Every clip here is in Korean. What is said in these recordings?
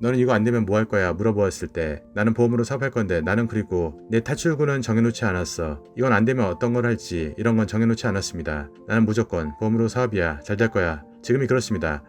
너는 이거 안 되면 뭐 할 거야 물어보았을 때 나는 보험으로 사업할 건데 나는 그리고 내 탈출구는 정해놓지 않았어. 이건 안 되면 어떤 걸 할지 이런 건 정해놓지 않았습니다. 나는 무조건 보험으로 사업이야 잘 될 거야. 지금이 그렇습니다.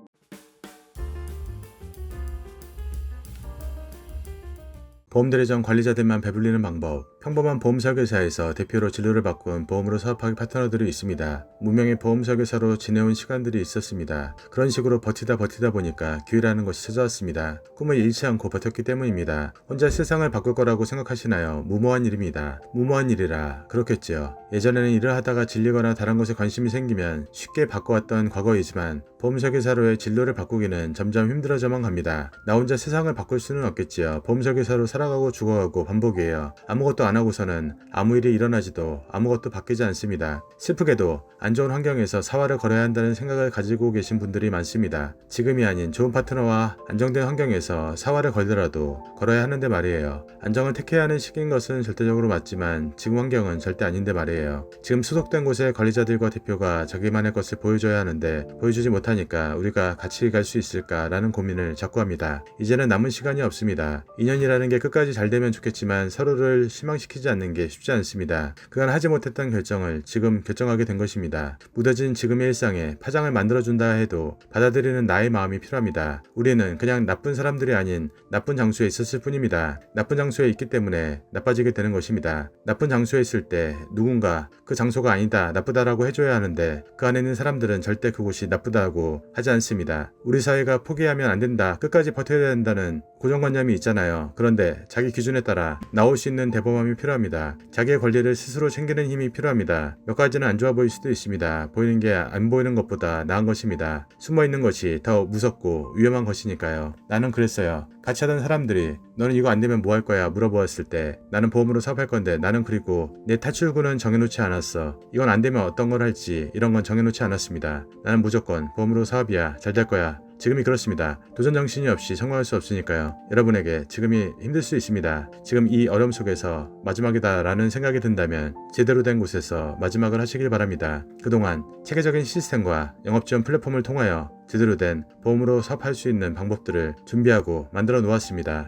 보험대리점 관리자들만 배불리는 방법. 평범한 보험 설계사에서 대표로 진로를 바꾼 보험으로 사업하기 파트너들이 있습니다. 무명의 보험 설계사로 지내온 시간들이 있었습니다. 그런 식으로 버티다 버티다 보니까 기회라는 것이 찾아왔습니다. 꿈을 잃지 않고 버텼기 때문입니다. 혼자 세상을 바꿀 거라고 생각하시나요? 무모한 일입니다. 무모한 일이라 그렇겠지요. 예전에는 일을 하다가 질리거나 다른 것에 관심이 생기면 쉽게 바꿔왔던 과거이지만 보험 설계사로의 진로를 바꾸기는 점점 힘들어져만 갑니다. 나 혼자 세상을 바꿀 수는 없겠지요. 보험 설계사로 살아가고 죽어가고 반복이에요. 아무것도 안 하고서는 아무 일이 일어나지도 아무것도 바뀌지 않습니다. 슬프게도 안 좋은 환경에서 사활을 걸어야 한다는 생각을 가지고 계신 분들이 많습니다. 지금이 아닌 좋은 파트너와 안정된 환경에서 사활을 걸더라도 걸어야 하는데 말이에요. 안정을 택해야 하는 시기인 것은 절대적으로 맞지만 지금 환경은 절대 아닌데 말이에요. 지금 소속된 곳의 관리자들과 대표가 자기만의 것을 보여줘야 하는데 보여주지 못하니까 우리가 같이 갈 수 있을까라는 고민을 자꾸 합니다. 이제는 남은 시간이 없습니다. 인연이라는 게 끝까지 잘 되면 좋겠지만 서로를 실망 시키지 않는 게 쉽지 않습니다. 그간 하지 못했던 결정을 지금 결정하게 된 것입니다. 무뎌진 지금의 일상에 파장을 만들어준다 해도 받아들이는 나의 마음이 필요합니다. 우리는 그냥 나쁜 사람들이 아닌 나쁜 장소에 있었을 뿐입니다. 나쁜 장소에 있기 때문에 나빠지게 되는 것입니다. 나쁜 장소에 있을 때 누군가 그 장소가 아니다, 나쁘다라고 해줘야 하는데 그 안에 있는 사람들은 절대 그곳이 나쁘다고 하지 않습니다. 우리 사회가 포기하면 안 된다, 끝까지 버텨야 된다는 고정관념이 있잖아요. 그런데 자기 기준에 따라 나올 수 있는 대범함이 필요합니다. 자기의 권리를 스스로 챙기는 힘이 필요합니다. 몇 가지는 안 좋아 보일 수도 있습니다. 보이는 게 안 보이는 것보다 나은 것입니다. 숨어 있는 것이 더 무섭고 위험한 것이니까요. 나는 그랬어요. 같이 하던 사람들이 너는 이거 안 되면 뭐 할 거야 물어보았을 때 나는 보험으로 사업할 건데 나는 그리고 내 탈출구는 정해놓지 않았어. 이건 안 되면 어떤 걸 할지 이런 건 정해놓지 않았습니다. 나는 무조건 보험으로 사업이야 잘 될 거야. 지금이 그렇습니다. 도전 정신이 없이 성공할 수 없으니까요. 여러분에게 지금이 힘들 수 있습니다. 지금 이 어려움 속에서 마지막이다라는 생각이 든다면 제대로 된 곳에서 마지막을 하시길 바랍니다. 그동안 체계적인 시스템과 영업 지원 플랫폼을 통하여 제대로 된 보험으로 사업할 수 있는 방법들을 준비하고 만들어 놓았습니다.